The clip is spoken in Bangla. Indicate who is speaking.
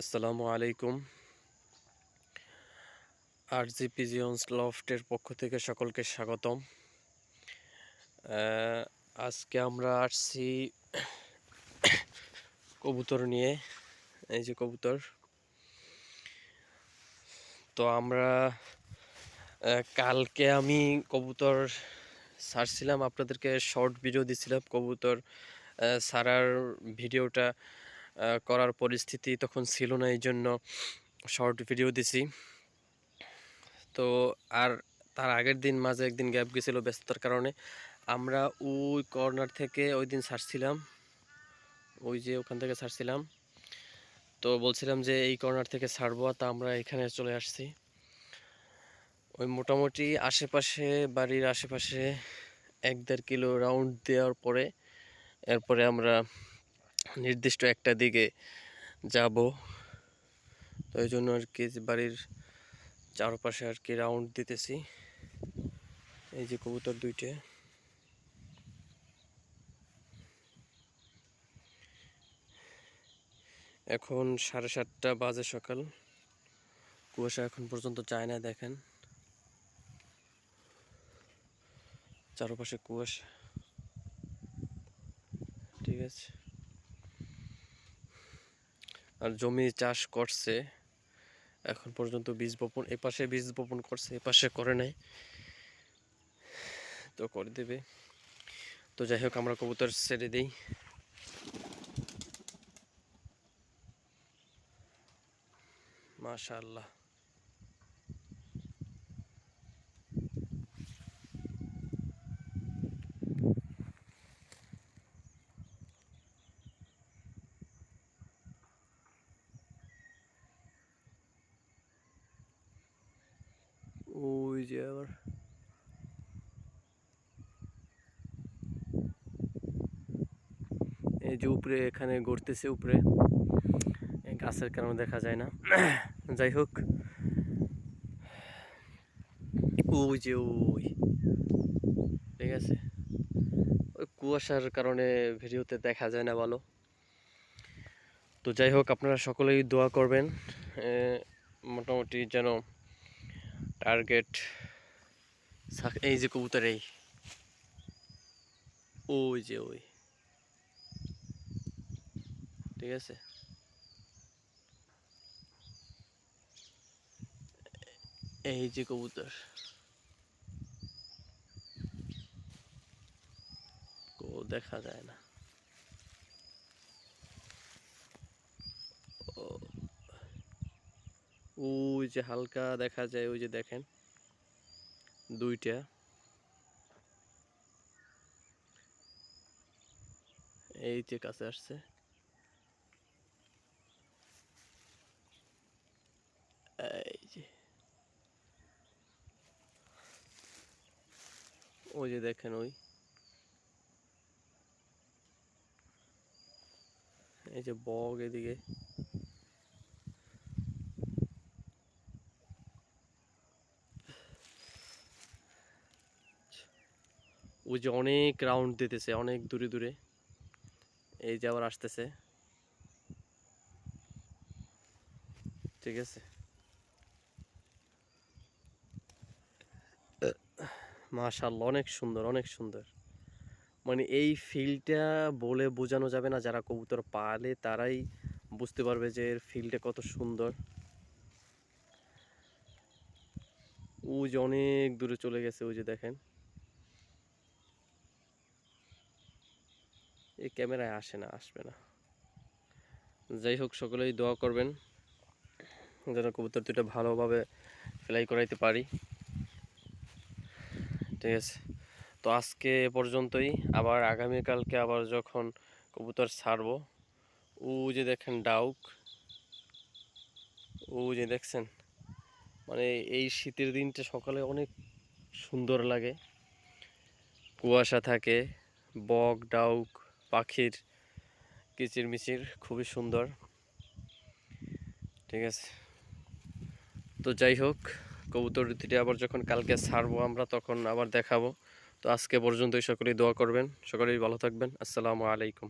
Speaker 1: আসসালামু আলাইকুম। আর জি পিজিয়ন্স লফটের পক্ষ থেকে সকলকে স্বাগতম। আজকে আমরা আসছি কবুতর নিয়ে, এই যে কবুতর। তো আমরা কালকে আমি কবুতর ছাড়ছিলাম, আপনাদেরকে শর্ট ভিডিও দিছিলাম কবুতর ছাড়ার ভিডিওটা করার পরিস্থিতি তখন ছিল না, এই জন্য শর্ট ভিডিও দিছি। তো আর তার আগের দিন মাঝে একদিন গ্যাপ গেছিল ব্যস্ততার কারণে। আমরা ওই কর্নার থেকে ওই দিন ছাড়ছিলাম। ওই যে ওখান থেকে ছাড়ছিলাম। তো বলছিলাম যে এই কর্নার থেকে ছাড়বো, তা আমরা এখানে চলে আসছি। ওই মোটামুটি আশেপাশে, বাড়ির আশেপাশে এক দেড় কিলো রাউন্ড দেওয়ার পরে, এরপরে আমরা নির্দিষ্ট একটা দিকে যাব। তো এই জন্য আর কি বাড়ির চারপাশে আর কি রাউন্ড দিতেছি। এই যে কবুতর দুইটে। এখন সাড়ে সাতটা বাজে সকাল। কুয়াশা এখন পর্যন্ত যায় না, দেখেন। চারপাশে কুয়াশা। ঠিক আছে। আর জমি চাষ করছে, এখন পর্যন্ত বীজ বপন, এপাশে পাশে বীজ বপন করছে, এপাশে পাশে করে নাই। তো করে দেবে। তো যাই হোক, আমরা কবুতর ছেড়ে দিই। মাশাআল্লাহ। যে আবার এই যে উপরে, এখানে গড়তেছে উপরে। গাছের কারণে দেখা যায় না। যাই হোক। ওই যে ওই। ঠিক আছে? ওই কুয়াশার কারণে ভিডিওতে দেখা যায় না ভালো। তো যাই হোক, আপনারা সকলেই দোয়া করবেন। মোটামুটি যেন টার্গেট এই যে কবুতর এই ওই যে ওই ঠিক আছে এই যে কবুতর কো দেখা যায় না ওই যে হালকা দেখা যায়, ওই যে দেখেন, দুইটা। এই যে কাছে আসছে। এই যে। ওই যে দেখেন ওই। এই যে বগ এদিকে। ওই যে অনেক রাউন্ড দিতেছে, অনেক দূরে দূরে। এই যে আবার আসতেছে। ঠিক আছে। মাশাল্লাহ অনেক সুন্দর অনেক সুন্দর। মানে এই ফিলটা বলে বোঝানো যাবে না, যারা কবুতর পালে তারাই বুঝতে পারবে যে এর ফিলটা কত সুন্দর। ওই যে অনেক দূরে চলে গেছে, ওই যে দেখেন। এই ক্যামেরায় আসে না, আসবে না। যাই হোক, সকলেই দোয়া করবেন যেন কবুতর দুটো ভালোভাবে ফ্লাই করাইতে পারি। ঠিক আছে? তো আজকে এ পর্যন্তই। আবার আগামীকালকে আবার যখন কবুতর ছাড়বো, ও যে দেখেন ডাউক, ও যে দেখছেন মানে এই শীতের দিনটা সকালে অনেক সুন্দর লাগে। কুয়াশা থাকে, বক, ডাউক পাখির কিচিরমিচির, খুবই সুন্দর। ঠিক আছে। তো যাই হোক, কবুতর দুটি আবার যখন কালকে ছাড়বো আমরা, তখন আবার দেখাবো। তো আজকে পর্যন্তই, সকলেই দোয়া করবেন। সকলেই ভালো থাকবেন। আসসালামু আলাইকুম।